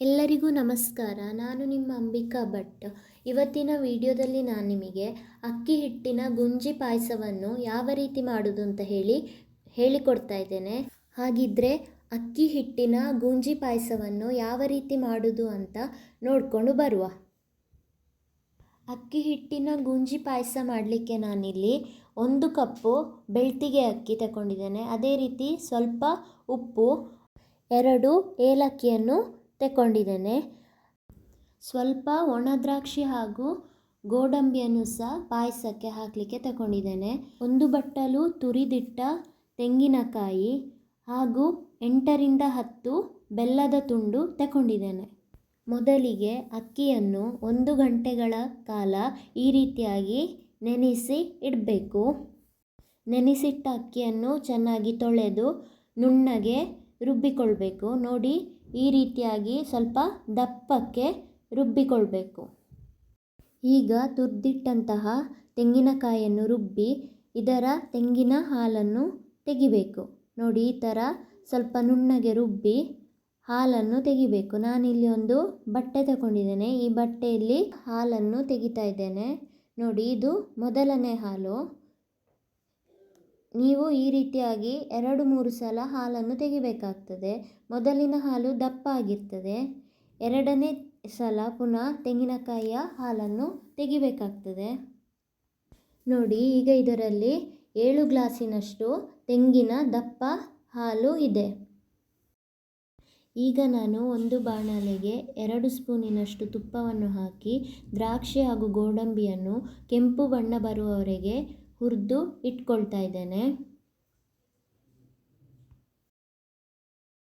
ನಮಸ್ಕಾರ. ನಾನು ನಿಮ್ಮ ಅಂಬಿಕಾ ಭಟ್. ಇವತ್ತಿನ ವಿಡಿಯೋದಲ್ಲಿ ನಾನು ನಿಮಗೆ ಅಕ್ಕಿ ಹಿಟ್ಟಿನ ಗುಂಜಿ ಪಾಯಸವನ್ನು ಯಾವ ರೀತಿ ಮಾಡೋದು ಅಂತ ಹೇಳಿ, ಹೇಳಿಕೊಡ್ತಾ ಇದ್ದೇನೆ. ಹಾಗಿದ್ರೆ ಅಕ್ಕಿ ಹಿಟ್ಟಿನ ಗುಂಜಿ ಪಾಯಸವನ್ನು ಯಾವ ರೀತಿ ಮಾಡೋದು ಅಂತ ನೋಡಿಕೊಂಡು ಬರುವ. ಅಕ್ಕಿ ಹಿಟ್ಟಿನ ಗುಂಜಿ ಪಾಯಸ ಮಾಡಲಿಕ್ಕೆ ನಾನಿಲ್ಲಿ ಒಂದು ಕಪ್ಪು ಬೆಳ್ತಿಗೆ ಅಕ್ಕಿ ತಗೊಂಡಿದ್ದೇನೆ. ಅದೇ ರೀತಿ ಸ್ವಲ್ಪ ಉಪ್ಪು, ಎರಡು ಏಲಕ್ಕಿಯನ್ನು ತಗೊಂಡಿದ್ದೇನೆ ಸ್ವಲ್ಪ ಒಣ ದ್ರಾಕ್ಷಿ ಹಾಗೂ ಗೋಡಂಬಿಯನ್ನು ಸಹ ಪಾಯಸಕ್ಕೆ ಹಾಕಲಿಕ್ಕೆ ತಗೊಂಡಿದ್ದೇನೆ ಒಂದು ಬಟ್ಟಲು ತುರಿದಿಟ್ಟ ತೆಂಗಿನಕಾಯಿ ಹಾಗೂ ಎಂಟರಿಂದ ಹತ್ತು ಬೆಲ್ಲದ ತುಂಡು ತಗೊಂಡಿದ್ದೇನೆ ಮೊದಲಿಗೆ ಅಕ್ಕಿಯನ್ನು ಒಂದು ಗಂಟೆಗಳ ಕಾಲ ಈ ರೀತಿಯಾಗಿ ನೆನೆಸಿ ಇಡಬೇಕು. ನೆನೆಸಿಟ್ಟ ಅಕ್ಕಿಯನ್ನು ಚೆನ್ನಾಗಿ ತೊಳೆದು ನುಣ್ಣಗೆ ರುಬ್ಬಿಕೊಳ್ಬೇಕು. ನೋಡಿ ಈ ರೀತಿಯಾಗಿ ಸ್ವಲ್ಪ ದಪ್ಪಕ್ಕೆ ರುಬ್ಬಿಕೊಳ್ಬೇಕು. ಈಗ ತುರಿದಿಟ್ಟಂತಹ ತೆಂಗಿನಕಾಯಿಯನ್ನು ರುಬ್ಬಿ ಇದರ ತೆಂಗಿನ ಹಾಲನ್ನು ತೆಗಿಬೇಕು. ನೋಡಿ, ಈ ಥರ ಸ್ವಲ್ಪ ನುಣ್ಣಗೆ ರುಬ್ಬಿ ಹಾಲನ್ನು ತೆಗಿಬೇಕು. ನಾನಿಲ್ಲಿ ಒಂದು ಬಟ್ಟೆ ತಗೊಂಡಿದ್ದೇನೆ. ಈ ಬಟ್ಟೆಯಲ್ಲಿ ಹಾಲನ್ನು ತೆಗಿತಾ ಇದ್ದೇನೆ. ನೋಡಿ, ಇದು ಮೊದಲನೇ ಹಾಲು. ನೀವು ಈ ರೀತಿಯಾಗಿ ಎರಡು ಮೂರು ಸಲ ಹಾಲನ್ನು ತೆಗಿಬೇಕಾಗ್ತದೆ. ಮೊದಲಿನ ಹಾಲು ದಪ್ಪ ಆಗಿರ್ತದೆ ಎರಡನೇ ಸಲ ಪುನಃ ತೆಂಗಿನಕಾಯಿಯ ಹಾಲನ್ನು ತೆಗಿಬೇಕಾಗ್ತದೆ. ನೋಡಿ, ಈಗ ಇದರಲ್ಲಿ ಏಳು ಗ್ಲಾಸಿನಷ್ಟು ತೆಂಗಿನ ದಪ್ಪ ಹಾಲು ಇದೆ. ಈಗ ನಾನು ಒಂದು ಬಾಣಲೆಗೆ ಎರಡು ಸ್ಪೂನಿನಷ್ಟು ತುಪ್ಪವನ್ನು ಹಾಕಿ ದ್ರಾಕ್ಷಿ ಹಾಗೂ ಗೋಡಂಬಿಯನ್ನು ಕೆಂಪು ಬಣ್ಣ ಬರುವವರೆಗೆ ಹುರಿದು ಇಟ್ಕೊಳ್ತಾ ಇದ್ದೇನೆ.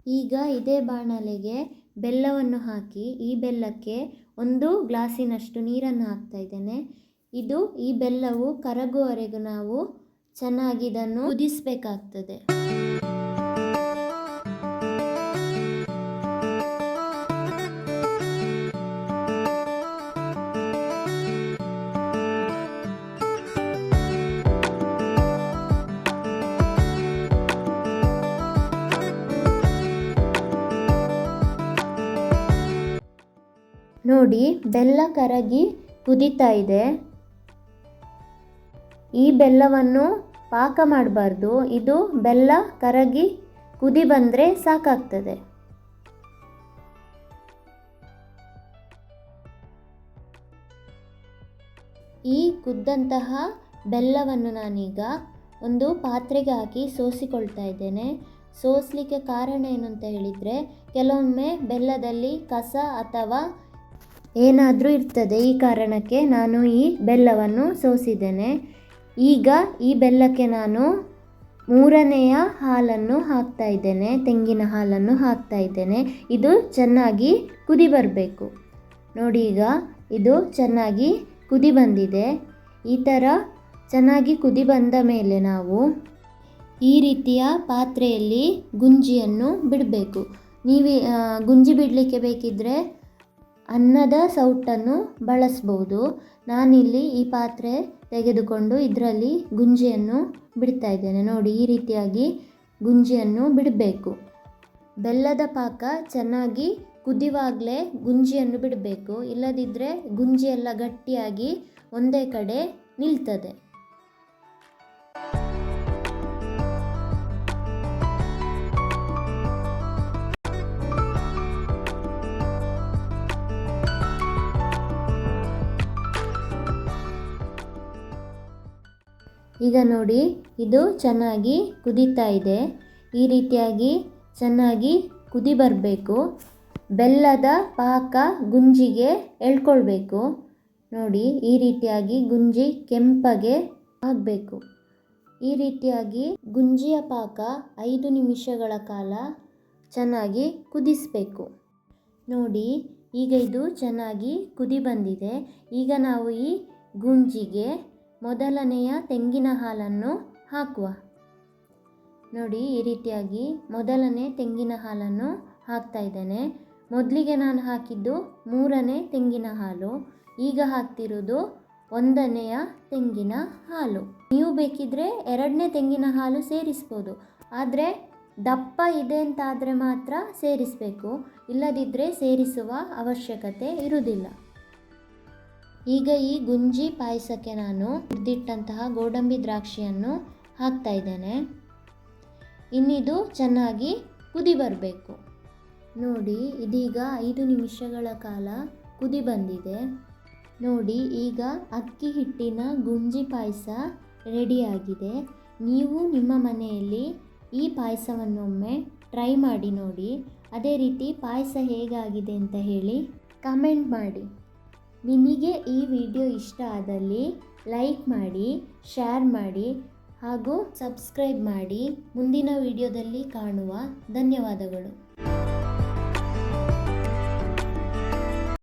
ಈಗ ಇದೇ ಬಾಣಲೆಗೆ ಬೆಲ್ಲವನ್ನು ಹಾಕಿ, ಈ ಬೆಲ್ಲಕ್ಕೆ ಒಂದು ಗ್ಲಾಸಿನಷ್ಟು ನೀರನ್ನು ಹಾಕ್ತಾ ಇದ್ದೇನೆ. ಇದು ಈ ಬೆಲ್ಲವು ಕರಗುವವರೆಗೂ ನಾವು ಚೆನ್ನಾಗಿ ಇದನ್ನು ಕುದಿಸಬೇಕಾಗ್ತದೆ. ನೋಡಿ, ಬೆಲ್ಲ ಕರಗಿ ಕುದೀತಾ ಇದೆ. ಈ ಬೆಲ್ಲವನ್ನು ಪಾಕ ಮಾಡಬಾರ್ದು. ಇದು ಬೆಲ್ಲ ಕರಗಿ ಕುದಿ ಬಂದರೆ ಸಾಕಾಗ್ತದೆ. ಈ ಕುದ್ದಂತಹ ಬೆಲ್ಲವನ್ನು ನಾನೀಗ ಒಂದು ಪಾತ್ರೆಗೆ ಹಾಕಿ ಸೋಸಿಕೊಳ್ತಾ ಇದ್ದೇನೆ. ಸೋಸಲಿಕ್ಕೆ ಕಾರಣ ಏನು ಅಂತ ಹೇಳಿದರೆ, ಕೆಲವೊಮ್ಮೆ ಬೆಲ್ಲದಲ್ಲಿ ಕಸ ಅಥವಾ ಏನಾದರೂ ಇರ್ತದೆ ಈ ಕಾರಣಕ್ಕೆ ನಾನು ಈ ಬೆಲ್ಲವನ್ನು ಸೋಸಿದ್ದೇನೆ. ಈಗ ಈ ಬೆಲ್ಲಕ್ಕೆ ನಾನು ಮೂರನೆಯ ಹಾಲನ್ನು ಹಾಕ್ತಾ ಇದ್ದೇನೆ, ತೆಂಗಿನ ಹಾಲನ್ನು ಹಾಕ್ತಾ ಇದ್ದೇನೆ. ಇದು ಚೆನ್ನಾಗಿ ಕುದಿ ಬರಬೇಕು. ನೋಡಿ ಈಗ, ಇದು ಚೆನ್ನಾಗಿ ಕುದಿ ಬಂದಿದೆ. ಈ ಥರ ಚೆನ್ನಾಗಿ ಕುದಿ ಬಂದ ಮೇಲೆ ನಾವು ಈ ರೀತಿಯ ಪಾತ್ರೆಯಲ್ಲಿ ಗುಂಜಿಯನ್ನು ಬಿಡಬೇಕು. ನೀವು ಗುಂಜಿ ಬಿಡಲಿಕ್ಕೆ ಬೇಕಿದ್ದರೆ ಅನ್ನದ ಸೌಟನ್ನು ಬಳಸ್ಬೋದು. ನಾನಿಲ್ಲಿ ಈ ಪಾತ್ರೆ ತೆಗೆದುಕೊಂಡು ಇದರಲ್ಲಿ ಗುಂಜಿಯನ್ನು ಬಿಡ್ತಾ ಇದ್ದೇನೆ. ನೋಡಿ, ಈ ರೀತಿಯಾಗಿ ಗುಂಜಿಯನ್ನು ಬಿಡಬೇಕು. ಬೆಲ್ಲದ ಪಾಕ ಚೆನ್ನಾಗಿ ಕುದಿವಾಗಲೇ ಗುಂಜಿಯನ್ನು ಬಿಡಬೇಕು. ಇಲ್ಲದಿದ್ದರೆ ಗುಂಜಿಯೆಲ್ಲ ಗಟ್ಟಿಯಾಗಿ ಒಂದೇ ಕಡೆ ನಿಲ್ತದೆ. ಈಗ ನೋಡಿ, ಇದು ಚೆನ್ನಾಗಿ ಕುದೀತಾ ಇದೆ. ಈ ರೀತಿಯಾಗಿ ಚೆನ್ನಾಗಿ ಕುದಿ ಬರಬೇಕು. ಬೆಲ್ಲದ ಪಾಕ ಗುಂಜಿಗೆ ಎಳ್ಕೊಳ್ಬೇಕು. ನೋಡಿ, ಈ ರೀತಿಯಾಗಿ ಗುಂಜಿ ಕೆಂಪಗೆ ಆಗಬೇಕು ಈ ರೀತಿಯಾಗಿ ಗುಂಜಿಯ ಪಾಕ ಐದು ನಿಮಿಷಗಳ ಕಾಲ ಚೆನ್ನಾಗಿ ಕುದಿಸಬೇಕು. ನೋಡಿ, ಈಗ ಇದು ಚೆನ್ನಾಗಿ ಕುದಿ ಬಂದಿದೆ. ಈಗ ನಾವು ಈ ಗುಂಜಿಗೆ ಮೊದಲನೆಯ ತೆಂಗಿನ ಹಾಲನ್ನು ಹಾಕುವ. ನೋಡಿ, ಈ ರೀತಿಯಾಗಿ ಮೊದಲನೇ ತೆಂಗಿನ ಹಾಲನ್ನು ಹಾಕ್ತಾ ಇದ್ದೇನೆ. ಮೊದಲಿಗೆ ನಾನು ಹಾಕಿದ್ದು ಮೂರನೇ ತೆಂಗಿನ ಹಾಲು. ಈಗ ಹಾಕ್ತಿರೋದು ಒಂದನೆಯ ತೆಂಗಿನ ಹಾಲು. ನೀವು ಬೇಕಿದ್ರೆ ಎರಡನೇ ತೆಂಗಿನ ಹಾಲು ಸೇರಿಸ್ಬೋದು. ಆದರೆ, ದಪ್ಪ ಇದೆ ಅಂತಾದರೆ ಮಾತ್ರ ಸೇರಿಸಬೇಕು. ಇಲ್ಲದಿದ್ದರೆ ಸೇರಿಸುವ ಅವಶ್ಯಕತೆ ಇರುವುದಿಲ್ಲ. ಈಗ ಈ ಗುಂಜಿ ಪಾಯಸಕ್ಕೆ ನಾನು ಹುರಿದಿಟ್ಟಂತಹ ಗೋಡಂಬಿ ದ್ರಾಕ್ಷಿಯನ್ನು ಹಾಕ್ತಾ ಇದ್ದೇನೆ. ಇನ್ನಿದು ಚೆನ್ನಾಗಿ ಕುದಿ ಬರಬೇಕು. ನೋಡಿ, ಇದೀಗ ಐದು ನಿಮಿಷಗಳ ಕಾಲ ಕುದಿ ಬಂದಿದೆ. ನೋಡಿ, ಈಗ ಅಕ್ಕಿ ಹಿಟ್ಟಿನ ಗುಂಜಿ ಪಾಯಸ ರೆಡಿಯಾಗಿದೆ. ನೀವು ನಿಮ್ಮ ಮನೆಯಲ್ಲಿ ಈ ಪಾಯಸವನ್ನೊಮ್ಮೆ ಟ್ರೈ ಮಾಡಿ ನೋಡಿ. ಅದೇ ರೀತಿ ಪಾಯಸ ಹೇಗಾಗಿದೆ ಅಂತ ಹೇಳಿ ಕಮೆಂಟ್ ಮಾಡಿ. ನಿಮಗೆ ಈ ವಿಡಿಯೋ ಇಷ್ಟ ಆದಲ್ಲಿ ಲೈಕ್ ಮಾಡಿ, ಶೇರ್ ಮಾಡಿ ಹಾಗೂ ಸಬ್ಸ್ಕ್ರೈಬ್ ಮಾಡಿ. ಮುಂದಿನ ವಿಡಿಯೋದಲ್ಲಿ ಕಾಣುವ ಧನ್ಯವಾದಗಳು.